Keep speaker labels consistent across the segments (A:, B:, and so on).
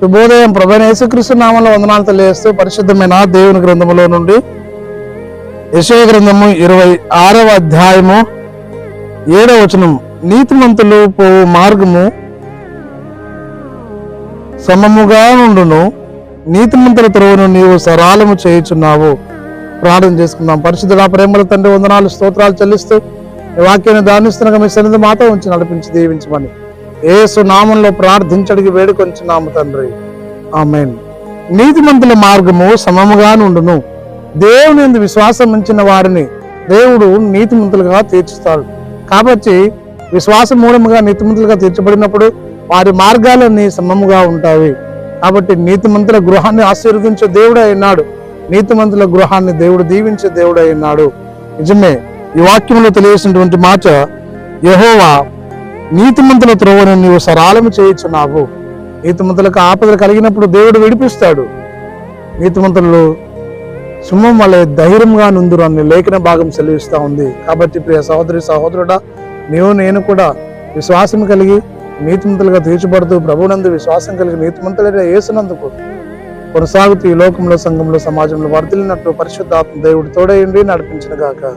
A: శుభోదయం ప్రభైన యేసుక్రీస్తు నామంలో వందనాలు తెలియజేస్తూ పరిశుద్ధమైన దేవుని గ్రంథములో నుండి యశయ గ్రంథము ఇరవై ఆరవ అధ్యాయము ఏడవ వచనం. నీతిమంతులు పోవు మార్గము సమముగా ఉండును నీతిమంతుల త్రోవను నీవు సరాలము చేయుచున్నావు. ప్రార్థన చేసుకుందాం. పరిశుద్ధుల ప్రేమల తండ్రి వందనాలు స్తోత్రాలు చెల్లిస్తూ వాక్యాన్ని దానిస్తున్న మీ సన్నిధి మాతో ఉంచి నడిపించి దీవించమని. ఏసు నామంలో ప్రార్థించడికి వేడుకొంచున్నాము తండ్రి. ఆమెన్. నీతిమంతుల మార్గము సమముగా నుండును దేవుని విశ్వాసం ఉంచిన వారిని దేవుడు నీతిమంతులుగా తీర్చుతాడు. కాబట్టి విశ్వాసం మూలముగా నీతిమంతులుగా తీర్చబడినప్పుడు వారి మార్గాలన్నీ సమముగా ఉంటాయి. కాబట్టి నీతిమంతుల గృహాన్ని ఆశీర్వదించే దేవుడే అయినాడు. నీతిమంతుల గృహాన్ని దేవుడు దీవించే దేవుడే అయినాడు. నిజమే. ఈ వాక్యంలో తెలియసినటువంటి మాట యహోవా నీతిమంతుల త్రోవను నీవు సరాలము చేయుచున్నావు. నీతిమంతులకు ఆపదలు కలిగినప్పుడు దేవుడు విడిపిస్తాడు. నీతిమంతులు సింహం వలె ధైర్యంగా నుందురు అని లేఖన భాగం సెలవిస్తూ ఉంది. కాబట్టి ప్రియ సహోదరి సహోదరుడా నీవు నేను కూడా విశ్వాసం కలిగి నీతిమంతులుగా తీర్చబడుతూ ప్రభునందు విశ్వాసం కలిగి నీతిమంతులుగా వేసినందుకు కొనసాగుతూ ఈ లోకంలో సంఘంలో సమాజంలో వర్ధిల్లినట్లు పరిశుద్ధాత్మ దేవుడు తోడేయండి నడిపించిన గాక.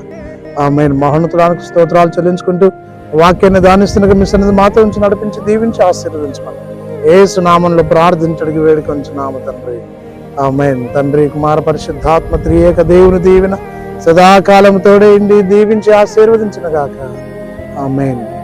A: ఆమె మహోన్నతుడానికి స్తోత్రాలు చెల్లించుకుంటూ వాక్యాన్ని దానిస్తున్న మీ సన్నిధి మాతో ఉంచి నడిపించి దీవించి ఆశీర్వదించమని. ఏసు నామంలో ప్రార్థించడికి వేడుకొంచు నామ తండ్రి. ఆమెన్. తండ్రి కుమార పరిశుద్ధాత్మ త్రియేక దేవుని దీవెన సదాకాలం తోడేయండి దీవించి ఆశీర్వదించిన గాక ఆమెన్.